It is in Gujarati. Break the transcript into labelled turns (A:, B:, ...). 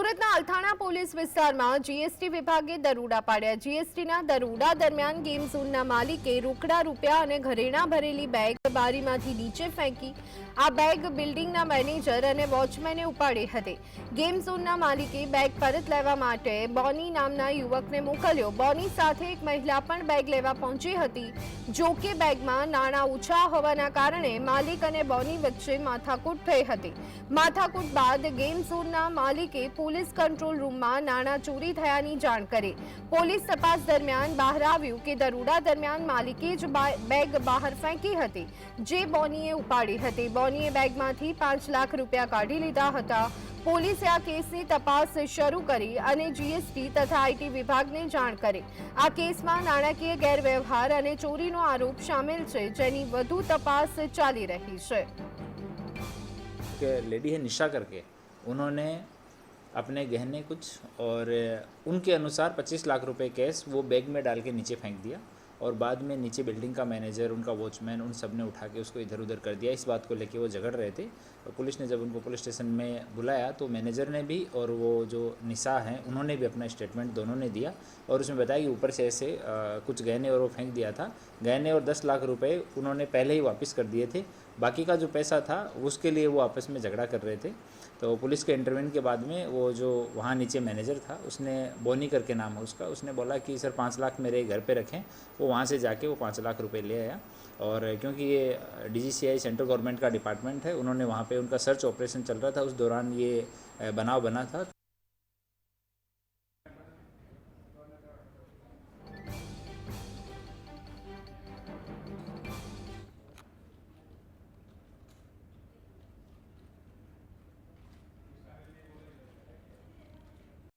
A: સુરતના અલથાણા પોલીસ વિસ્તારમાં જીએસટી વિભાગે દરોડા પાડ્યા. જીએસટીના દરોડા દરમિયાન ગેમ ઝોનના માલિકે રોકડા રૂપિયા અને ઘરેણા ભરેલી બેગ બારીમાંથી નીચે ફેંકી આ બેગ બિલ્ડિંગના મેનેજર અને વોચમેને ઉપાડી હતી. ગેમ ઝોનના માલિકે બેગ પરત લેવા માટે બોની નામના યુવકને મોકલ્યો. બોની સાથે એક મહિલા પણ બેગ લેવા પહોંચી હતી, જો કે બેગમાં નાણાં ઓછા હોવાના કારણે માલિક અને બોની વચ્ચે માથાકૂટ થઈ હતી. માથાકૂટ બાદ ગેમ ઝોનના માલિકે પોલીસ પોલીસ કંટ્રોલ રૂમમાં નાણાં ચોરી થયાની જાણ કરી. પોલીસ તપાસ દરમિયાન બહાર આવ્યું કે દરોડા દરમિયાન માલિકે જ બેગ બહાર ફેંકી હતી, જે બોનીએ ઉપાડી હતી. બોનીએ બેગમાંથી પાંચ લાખ રૂપિયા કાઢી લીધા હતા. પોલીસે આ કેસની તપાસ શરૂ કરી અને જીએસટી તથા આઈટી વિભાગને જાણ કરી. આ કેસમાં નાણાકીય ગેરવ્યવહાર અને ચોરીનો આરોપ સામેલ છે, જેની વધુ તપાસ ચાલી રહી છે.
B: કે લેડી હે નિશા કરકે ઉન્હોને अपने गहने कुछ और उनके अनुसार 25 लाख रुपए कैश वो बैग में डाल के नीचे फेंक दिया और बाद में नीचे बिल्डिंग का मैनेजर, उनका वॉचमैन, उन सबने उठा के उसको इधर उधर कर दिया। इस बात को लेके वो झगड़ रहे थे और पुलिस ने जब उनको पुलिस स्टेशन में बुलाया तो मैनेजर ने भी और वो जो निशा हैं, उन्होंने भी अपना स्टेटमेंट दोनों ने दिया और उसमें बताया कि ऊपर से ऐसे कुछ गहने और वो फेंक दिया था। गहने और दस लाख रुपये उन्होंने पहले ही वापस कर दिए थे बाकी का जो पैसा था, उसके लिए वो आपस में झगड़ा कर रहे थे। तो पुलिस के इंटरव्यून के बाद में वो जो वहाँ नीचे मैनेजर था, उसने बोनी करके नाम है उसका, उसने बोला कि, सर, पाँच लाख मेरे घर पे रखें। वो वहाँ से जाके वो पाँच लाख रुपए ले आया। और क्योंकि ये डीजीसीआई सेंट्रल गवर्नमेंट का डिपार्टमेंट है, उन्होंने वहाँ पे उनका सर्च ऑपरेशन चल रहा था। उस दौरान ये बनाव बना था।